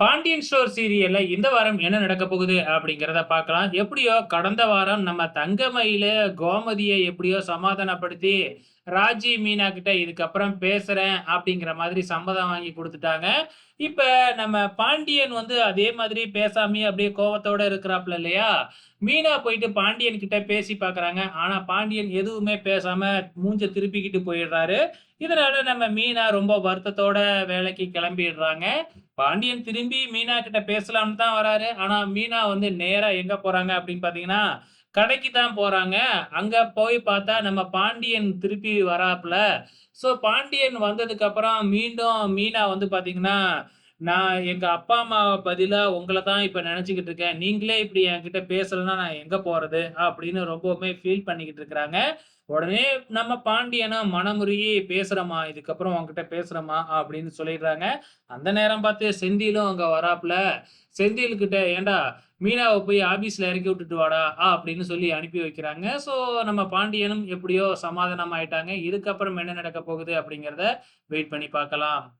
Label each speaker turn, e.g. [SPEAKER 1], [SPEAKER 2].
[SPEAKER 1] Pandian store சீரியல்ல இந்த வாரம் என்ன நடக்க போகுது அப்படிங்கிறத பார்க்கலாம். எப்படியோ கடந்த வாரம் நம்ம தங்கமயில கோமதியை எப்படியோ சமாதானப்படுத்தி, ராஜி, மீனா கிட்ட இதுக்கப்புறம் பேசுறேன் அப்படிங்கிற மாதிரி சம்மதம் வாங்கி கொடுத்துட்டாங்க இப்ப நம்ம பாண்டியன் வந்து அதே மாதிரி பேசாமே அப்படியே கோவத்தோட இருக்கிறாப்ல இல்லையா? மீனா போயிட்டு பாண்டியன் கிட்ட பேசி பார்க்குறாங்க. ஆனா பாண்டியன் எதுவுமே பேசாம மூஞ்ச திருப்பிக்கிட்டு போயிடுறாரு. இதனால நம்ம மீனா ரொம்ப வருத்தத்தோட வேலைக்கு கிளம்பிடுறாங்க. பாண்டியன் திரும்பி மீனா கிட்ட பேசலாம்னு தான் வராரு. ஆனா மீனா வந்து நேரா எங்க போறாங்க அப்படின்னு பார்த்தீங்கன்னா, கடைக்கு தான் போறாங்க. அங்க போய் பார்த்தா நம்ம பாண்டியன் திருப்பி வராப்புல ஸோ பாண்டியன் வந்ததுக்கப்புறம் மீண்டும் மீனா வந்து பார்த்தீங்கன்னா, "நான் எங்க அப்பா, அம்மாவை பதிலா உங்களை தான் இப்ப நினைச்சுக்கிட்டு இருக்கேன். நீங்களே இப்படி என்கிட்ட பேசலன்னா நான் எங்க போறது?" அப்படின்னு ரொம்பவுமே ஃபீல் பண்ணிக்கிட்டு இருக்கிறாங்க. உடனே நம்ம பாண்டியனும் மனமுறியே பேசுறமா இதுக்கப்புறம் உங்ககிட்ட பேசுறமா அப்படின்னு சொல்லிடுறாங்க. அந்த நேரம் பார்த்து செந்திலும் அங்க வராப்புல செந்தில் கிட்ட, "ஏன்டா மீனாவை போய் ஆபீஸ்ல இறக்கி விட்டுட்டு வாடா" அப்படின்னு சொல்லி அனுப்பி வைக்கிறாங்க. ஸோ நம்ம பாண்டியனும் எப்படியோ சமாதானம் ஆயிட்டாங்க. இதுக்கப்புறம் என்ன நடக்க போகுது அப்படிங்கிறத வெயிட் பண்ணி பார்க்கலாம்.